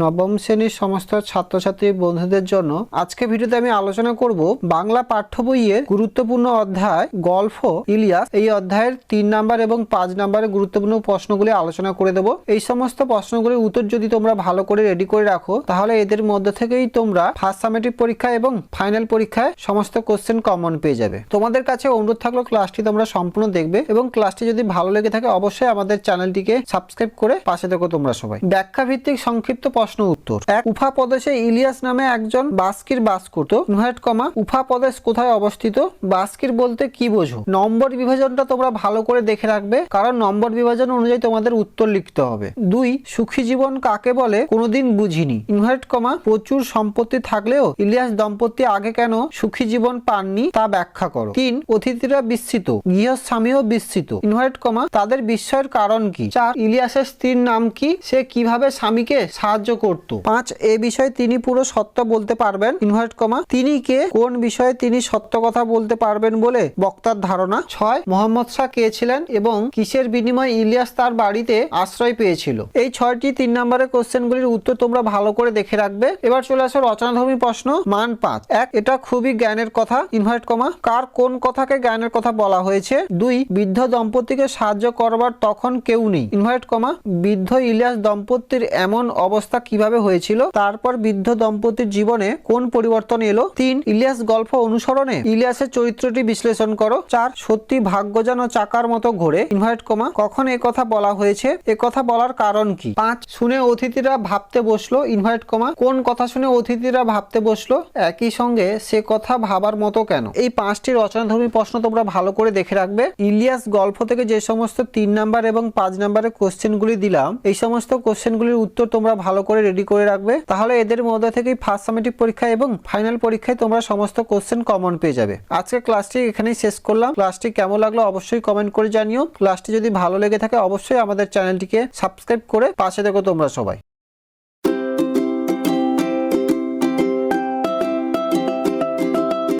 নবম শ্রেণির সমস্ত ছাত্রছাত্রী বন্ধুদের জন্য আজকে ভিডিওতে আমি আলোচনা করব বাংলা পাঠ্য বইয়ের গুরুত্বপূর্ণ অধ্যায় গল্প ইলিয়াস। এই অধ্যায়ের তিন নাম্বার এবং পাঁচ নাম্বারের গুরুত্বপূর্ণ প্রশ্নগুলি আলোচনা করে দেব। এই সমস্ত প্রশ্নগুলির উত্তর যদি তোমরা ভালো করে রেডি করে রাখো, তাহলে এদের মধ্যে থেকেই তোমরা ফার্স্ট সামেটিভ পরীক্ষা এবং ফাইনাল পরীক্ষায় সমস্ত কোশ্চেন কমন পেয়ে যাবে। তোমাদের কাছে অনুরোধ থাকল ক্লাসটি তোমরা সম্পূর্ণ দেখবে এবং ক্লাসটি যদি ভালো লেগে থাকে, অবশ্যই আমাদের চ্যানেলটিকে সাবস্ক্রাইব করে পাশে থেকো তোমরা সবাই। ব্যাখ্যা ভিত্তিক সংক্ষিপ্ত প্রশ্ন উত্তর। এক উফা প্রদেশে ইলিয়াস নামে একজন বাস্কির বাস করত। ইনভার্ট কমা উফা প্রদেশ কোথায় অবস্থিত? বাস্কির বলতে কি বোঝো? নম্বর বিভাজনটা তোমরা ভালো করে দেখে রাখবে কারণ নম্বর বিভাজন অনুযায়ী তোমাদের উত্তর লিখতে হবে। দুই সুখী জীবন কাকে বলে? কোনোদিন বুঝিনি। ইনভার্ট কমা প্রচুর সম্পত্তি থাকলেও ইলিয়াস দম্পতি আগে কেন সুখী জীবন পাননি তা ব্যাখ্যা করো। তিন অতিথিরা বিস্মিত গৃহস্বামীও বিস্মিত। ইনভার্ট কমা তাদের বিস্ময়ের কারণ কি? চার ইলিয়াসের স্ত্রীর নাম কি? সে কীভাবে স্বামীকে সাহায্য করত। পাঁচ, এ বিষয়ে তিনি পুরো সত্য বলতে পারবেন। ইনভার্ট কমা, তিনি কে, কোন বিষয়ে তিনি সত্য কথা বলতে পারবেন বলে বক্তার ধারণা? ছয়, মোহাম্মদ শাহ কে ছিলেন এবং কিসের বিনিময়ে ইলিয়াস তার বাড়িতে আশ্রয় পেয়েছিল? এই ছয়টি তিন নম্বরের কোশ্চেনগুলির উত্তর তোমরা ভালো করে দেখে রাখবে। এবার চলে আসো রচনাধর্মী প্রশ্ন মান পাঁচ। এক, এটা খুবই জ্ঞানের কথা। ইনভার্ট কমা, কার কোন কথাকে জ্ঞানের কথা বলা হয়েছে? দুই, বৃদ্ধ দম্পতিকে সাহায্য করবার তখন কেউ নেই। ইনভার্ট কমা, বৃদ্ধ ইলিয়াস দম্পতির এমন অবস্থা কীভাবে হয়েছিল, তারপর বৃদ্ধ দম্পতির জীবনে কোন পরিবর্তন এলো, তিন, ইলিয়াস গল্প অনুসরণে ইলিয়াসের চরিত্রটি বিশ্লেষণ করো, চার, সত্যি ভাগ্য যেন চাকার মতো ঘোরে, ইনভার্ট কমা, কখন কথা বলা হয়েছে কথা বলার কারণ কি, পাঁচ, শুনে অতিথিরা ভাবতে বসল, ইনভার্ট কমা, কোন কথা শুনে অতিথিরা ভাবতে বসল, একই সঙ্গে সে কথা ভাবার মতো কেন, এই পাঁচটি রচনাধর্মী প্রশ্ন তোমরা ভালো করে দেখে রাখবে, ইলিয়াস গল্প থেকে যে সমস্ত তিন নাম্বার এবং পাঁচ নাম্বারের কোশ্চেনগুলি দিলাম, এই সমস্ত কোশ্চেনগুলির উত্তর তোমরা ভালো করে রেডি করে রাখবে, তাহলে এদের মধ্যে থেকেই ফার্স্ট সামেটিভ পরীক্ষা এবং ফাইনাল পরীক্ষায় তোমরা সমস্ত কোশ্চেন কমন পেয়ে যাবে। আজকে ক্লাসটি এখানেই শেষ করলাম। ক্লাসটি কেমন লাগল অবশ্যই কমেন্ট করে জানিও। ক্লাসটি যদি ভালো লেগে থাকে, অবশ্যই আমাদের চ্যানেলটিকে সাবস্ক্রাইব করে পাশে দেখো তোমরা সবাই।